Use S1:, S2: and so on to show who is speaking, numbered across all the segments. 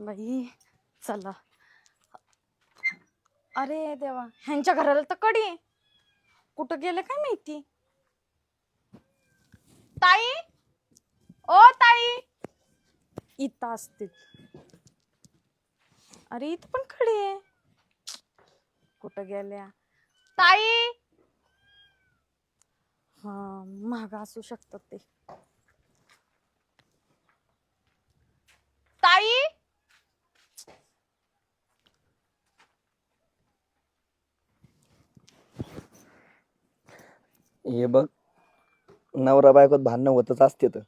S1: बाई चला. अरे देवा ह्यांच्या घराला तर कडी आहे. कुठं गेले काय माहिती? ताई? ओ ताई! इथं असतील अरे इथं पण कडी आहे. कुठं गेल्या? ताई! हा महाग असू शकतात ते ताई
S2: हे बघ नवरा बायकोत भांडणं होतच असते तर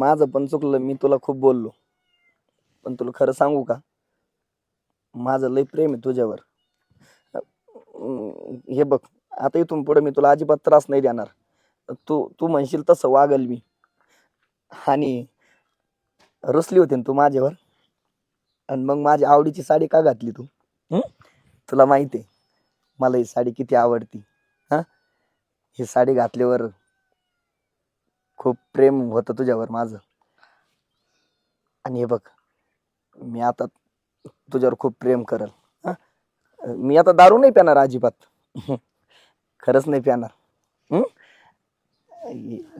S2: माझं पण चुकलं मी तुला खूप बोललो. पण तुला खरं सांगू का? माझं लय प्रेम आहे तुझ्यावर. हे बघ आता इथून पुढे मी तुला अजिबात त्रास नाही देणार. तू तू म्हणशील तसं वागल मी. आणि रुसली होती ना तू माझ्यावर? आणि मग माझ्या आवडीची साडी का घातली तू? तुला माहिती आहे मला ही साडी किती आवडती. हा साडी घातल्यावर खूप प्रेम होतं तुझ्यावर माझं. आणि हे बघ मी आता तुझ्यावर खूप प्रेम करल. हा? मी आता दारू नाही पिणार अजिबात. खरंच नाही पिणार. हं?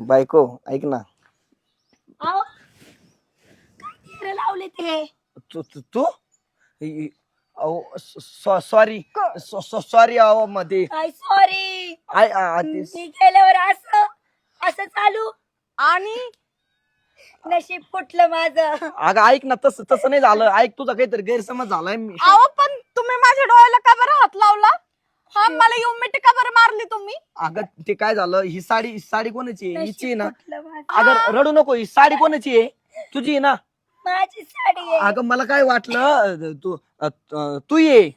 S2: बायको ऐक ना.
S3: अहो, काय लावले ते?
S2: तू तू तू? इ- सॉरी सॉरी अहो मध्ये.
S3: काय सॉरी
S2: आय आ- ते-
S3: मी गेल्यावर असं असं चालू?
S1: आणि
S3: नशीब फुटलं माझं.
S2: अगं ऐक ना तसं तसं नाही झालं. ऐक तुझा काहीतरी गैरसमज झालाय. मी
S1: अहो पण तुम्ही माझ्या डोळ्याला का बरं हात लावला? हा मला येऊन मिठी का बरं मारली तुम्ही?
S2: अगं ते काय झालं? ही साडी ही साडी कोणाची आहे? हिची आहे
S3: नशीब
S2: ना?
S3: फुटलं माझं.
S2: अगं रडू नको. ही साडी कोणाची आहे? तुझी आहे ना?
S3: माझी साडी आहे.
S2: अगं मला काय वाटलं तू अं, तू ये.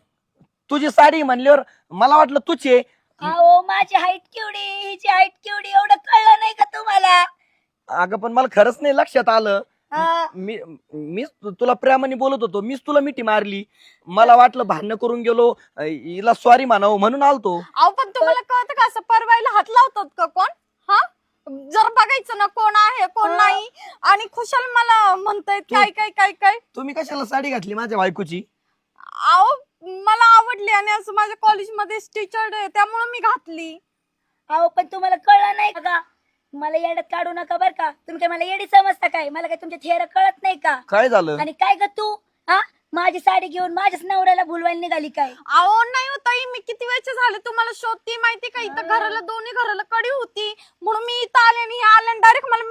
S2: तुझी साडी म्हणल्यावर मला वाटलं तूच आहे
S3: अहो माझी हाईट केवढी? हिची हाईट केवढी? एवढं कळलं नाही का तुम्हाला?
S2: अगं पण मला खरंच नाही लक्षात आलं.
S3: हा,
S2: मी मीच तु- तुला प्रेमाने बोलत होतो. मीच तुला मिठी मारली. मला वाटलं भांडणं करून गेलो. अं, हिला सॉरी म्हणावं म्हणून आलतो.
S1: अहो पण तुम्हाला कळतं का? असं परवायला हात लावतात का कोण? हा? जर बघायचं ना कोण आहे कोण
S3: हा.
S1: नाही आणि खुशाल मला म्हणतायत काय काय काय काय.
S2: तुम्ही कशाला साडी घातली माझ्या बायकोची?
S1: अहो मला आवडली आणि असं माझ्या कॉलेजमध्ये टीचर आहे त्यामुळे मी घातली.
S3: अहो पण तुम्हाला कळलं नाही का? मला येड्यात काढू नका बर का? तुम्ही काय मला येडी समजता काय? मला काय तुमच्या थेर कळत नाही का?
S2: काय झालं?
S3: आणि काय ग तू? हा? माझी साडी घेऊन माझ्याच नवऱ्याला भुलवायला निघाली काय?
S1: अहो नाही होता मी किती वेळचे झाले तुम्हाला शोधती माहिती का? इथं घराला दोन्ही घराला कडी होती म्हणून मी इथं आले आणि हे आले डायरेक्ट मला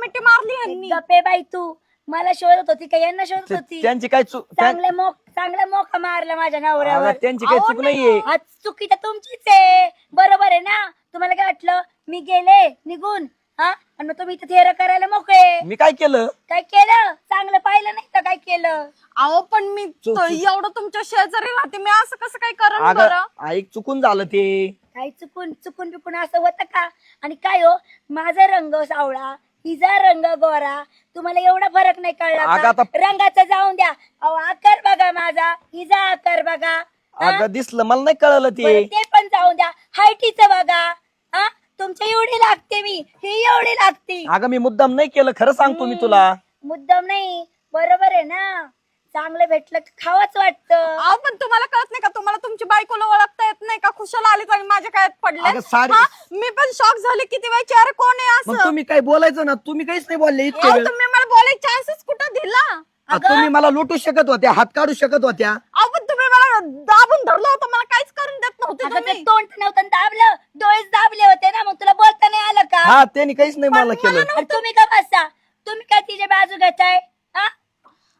S1: ह्यांनी
S3: गप्पे बाई तू. मला शोधत होती का? यांना शोधत होती.
S2: त्यांची काय चूक त्या-
S3: चांगले मोक चांगला मोका मारला माझ्या नवऱ्यावर.
S2: त्यांची काही
S1: अहो,
S2: चूक नाहीये.
S3: आज चुकी तर तुमचीच आहे. बरोबर आहे ना? तुम्हाला काय वाटलं? मी गेले निघून. हा? आणि मग तुम्ही इथं थेर करायला मोकळे.
S2: मी काय केलं?
S3: काय केलं? चांगलं पाहिलं नाही तर काय केलं?
S1: अहो पण मी त- एवढं तुमच्या शेजारी राहते. मी असं कसं काय करण
S2: अगं
S1: बरं?
S2: ऐक चुकून झालं ते.
S3: काय चुकून चुकून बिकून असं होतं का? आणि काय हो? माझा रंग सावळा हिचा रंग गोरा. तुम्हाला एवढा फरक नाही कळला
S2: अगं
S3: का?
S2: आता-
S3: रंगाचा जाऊन द्या. अहो आकार बघा माझा. हिचा आकार बघा. हा?
S2: अगं दिसलं. मला नाही कळलं ते.
S3: ते पण जाऊन द्या. हायटीचं बघा. हा? तुमच्या एवढी लागते मी. ही एवढी लागते.
S2: अगं मी मुद्दाम नाही केलं. खरं सांगतो मी तुला.
S3: मुद्दाम नाही. बरोबर आहे ना? चांगलं भेटलं की खावाच वाटतं.
S1: अहो पण तुम्हाला कळत नाही का? तुम्हाला तुमची बायकोला ओळखता येत नाही का? खुशाल आलीच आणि माझ्या काळात पडले
S2: अगं
S1: हा? मी पण शॉक झाले. किती वेळची अरे कोण आहे
S2: मग
S1: असं?
S2: तुम्ही काय बोलायचं ना? तुम्ही काहीच नाही बोलले इतके
S1: अहो,
S2: वेळ.
S1: तुम्ही मला बोलायचे चान्सेस कुठं दिला?
S2: आ, तुम्ही मला लुटू शकत होत्या हात काढू शकत होत्या.
S1: अहो पण तुम्ही मला दाबून धरलं होतं. मला काहीच करून देत नव्हते
S3: अगं ते
S1: तुम्ही.
S3: तोंड नव्हतं आणि दाबलं. डोळेच दाबले होते ना मग तुला बोलता नाही आलं का?
S2: हा त्यांनी काहीच नाही मला केलं.
S3: तुम्ही का बसा. तुम्ही काय तिच्या बाजू घेताय?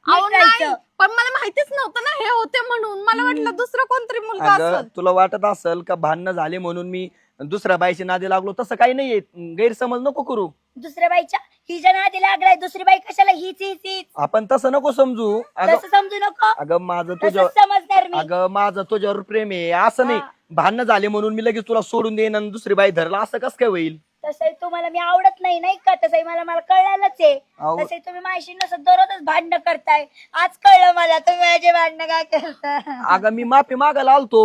S1: अहो नाही. पण मला माहितीच नव्हतं ना हे होते म्हणून. मला वाटलं दुसरं कोणतरी मुलगा
S2: अगं
S1: असेल.
S2: तुला वाटत असेल का भांडणं झाले म्हणून मी दुसऱ्या बाईची नादी लागलो? तसं काही नाहीये. गैरसमज नको करू.
S3: दुसऱ्या बाईच्या हिच्या नादी लागलाय दुसरी बाई कशाला हीच हीच हीच?
S2: आपण तसं नको समजू. अगं
S3: तसं समजू नको?
S2: अगं माझं तुझ्या
S3: समजणार मी.
S2: अगं माझं तुझ्यावर प्रेम आहे. असं नाही.
S3: हा.
S2: भांडणं झाले म्हणून मी लगेच तुला सोडून देईन आणि दुसरी बाई धरला. असं कसं काय होईल?
S3: तसंही तुम्हाला मी आवडत नाही नाही का? तसंही मला मला कळलेलंच आहे.
S2: अहो.
S3: तसंही तुम्ही माझ्याशी नसत दररोजच भांडणं करताय. आज कळलं मला तुम्ही माझे भांडणं काय करता?
S2: अगं मी माफी मागायला आलतो.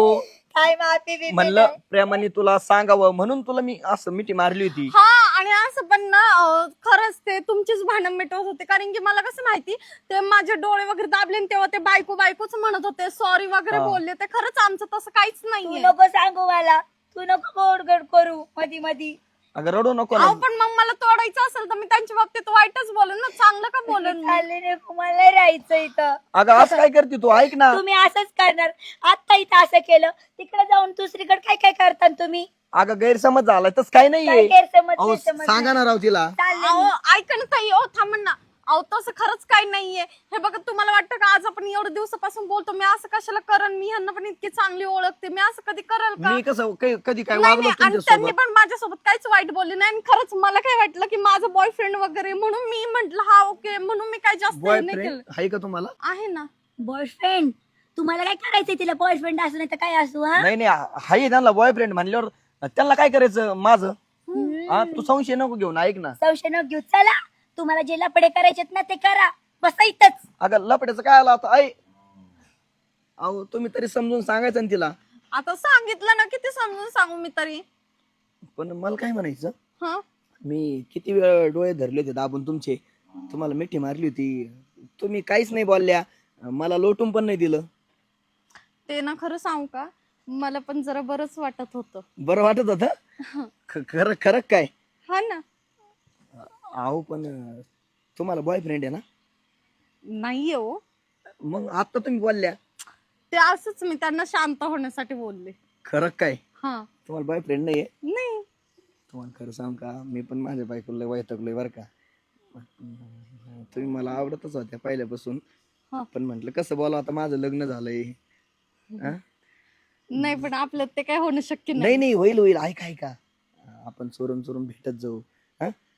S3: काय माफी बिफी
S2: म्हणलं
S3: नाही.
S2: प्रेमाने तुला सांगावं म्हणून तुला मी असं मिठी मारली होती.
S1: हा आणि असं पण ना अं, खरंच ते तुमचीच भांडण मिटवत होते. कारण की मला कसं माहिती ते माझे डोळे वगैरे दाबले आणि तेव्हा ते बायको बायकोच म्हणत होते सॉरी वगैरे
S2: हा.
S1: बोलले. ते खरंच आमचं तसं काहीच
S3: तू
S1: नाहीये.
S3: नको सांगू मला. तू नको गोडगड करू मधी मधी.
S2: अगं रडू नको ना.
S1: अहो पण मग मला तोडायचं असेल तर मी त्यांच्या बाबतीत वाईटच बोलेन ना. चांगलं का बोलेन मी?
S3: चालले नको मला राहायचं इथं.
S2: अगं असं काय करते तू? ऐक ना.
S3: तुम्ही असंच करणार. आता इथं असं केलं. तिकडे जाऊन दुसरीकडे काय काय करता तुम्ही?
S2: अगं गैरसमज झालाय. तस काय
S3: काय
S2: नाहीये
S3: गैरसमज
S2: अहो
S3: गैरसमज?
S2: सांगा ना राव तिला
S3: चालले.
S1: अहो
S3: मी.
S1: ऐका ना ताई. ओ थांबन ना. अहो तसं खरंच काही नाहीये. हे बघा तुम्हाला वाटतं का आज आपण एवढ्या दिवसापासून बोलतो? मी असं कशाला करण? मी ह्यांना पण इतकी चांगली ओळखते. मी असं कधी करेल का?
S2: मी कसं काही- कधी काय
S1: नाही
S2: वागलो
S1: नाही, आणि त्यांनी
S2: सोबत
S1: पण माझ्यासोबत काहीच वाईट बोलले नाही. आणि खरंच मला काय वाटलं की माझा बॉयफ्रेंड वगैरे म्हणून मी म्हंटल हा ओके म्हणून मी काय जास्त हे नाही
S2: बॉयफ्रेंड
S1: केलं.
S2: आहे का तुम्हाला?
S1: आहे ना.
S3: बॉयफ्रेंड तुम्हाला काय करायचंय तिला? बॉयफ्रेंड असू नाही तर काय असू हा?
S2: नाही नाही हाय त्यांना बॉयफ्रेंड म्हणल्यावर त्यांना काय करायचं? माझं? हा तू संशय नको घेऊन ऐक ना.
S3: संशय न घेऊ. चला. तुम्हाला जे लपडे करायचेत ना ते करा. बसा इथंच.
S2: अगं लपड्याचं काय आलं आता? ऐ अहो तुम्ही तरी समजून सांगायचं ना तिला.
S1: आता सांगितलं ना किती समजून सांगू मी तरी?
S2: पण मला काय म्हणायचं?
S1: हा?
S2: मी किती वेळ डोळे धरले होते दाबून तुमचे. तुम्हाला मिठी मारली होती. तुम्ही काहीच नाही बोलल्या. मला लोटून पण नाही दिलं.
S1: ते ना खरं सांगू का? मला पण जरा बरंच वाटत होतं.
S2: बरं वाटत होत? खरं खरं काय?
S1: हा ना.
S2: अहो पण अं, तुम्हाला बॉयफ्रेंड आहे ना?
S1: नाहीये हो.
S2: मग आता तुम्ही बोलल्या?
S1: ते असंच मी त्यांना शांत होण्यासाठी बोलले.
S2: खरं काय?
S1: हा.
S2: तुम्हाला बॉयफ्रेंड नाही आहे
S1: नाही.
S2: तुम्हाला खरं सांग का? मी पण माझ्या बायकोला वैतकलोय बरं का. तुम्ही मला आवडतच होत्या पहिल्यापासून.
S1: हा.
S2: पण म्हंटल कसं बोला आता माझं लग्न झालंय. हा?
S1: नाही पण आपल्यात ते काय होणं शक्य
S2: नाही.
S1: नाही
S2: नाही होईल होईल. ऐक ऐका. आपण चोरून चोरून भेटत जाऊ?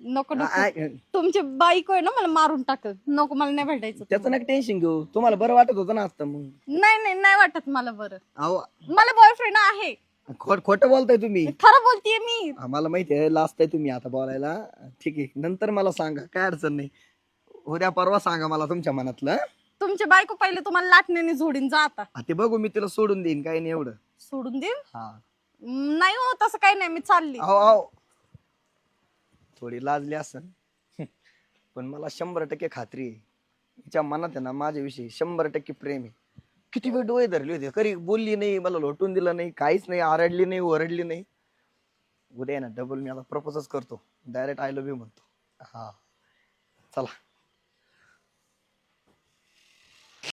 S1: नको नको. तुमची बाईक आहे ना मला मारून टाकल. नको मला नाही भेटायचं
S2: त्याचं नका टेन्शन घेऊ. तुम्हाला बरं वाटत होतं ना आता मग?
S1: नाही नाही नाही वाटत मला बरं.
S2: अहो.
S1: मला बॉयफ्रेंड आहे.
S2: खोट खोटं बोलताय तुम्ही.
S1: खरं बोलतीये मी.
S2: आम्हाला माहिती आहे लास्ट आहे तुम्ही आता बोलायला. ठीक आहे नंतर मला सांगा काय अडचण नाही. उद्या परवा सांगा मला तुमच्या मनातलं हं?
S1: तुमची बायको पहिले तुम्हाला लाटण्याने झोडीन जा आता.
S2: हा, ते बघू मी तिला सोडून देईन काही नाही एवढं.
S1: सोडून देईन?
S2: हा.
S1: नाही हो तसं काही नाही मी चालली.
S2: अहो अहो. थोडी लाजली असन. पण मला शंभर टक्के खात्री आहे. तिच्या मनात आहे ना माझ्याविषयी शंभर टक्के प्रेम आहे. किती वेळ डोळे धरले होते. कधी बोलली नाही मला लोटून दिलं नाही काहीच नाही आरडली नाही ओरडली नाही. उद्या आहे ना डबल मी आता प्रपोजच करतो. डायरेक्ट आय लव्ह यू म्हणतो. हा. चला.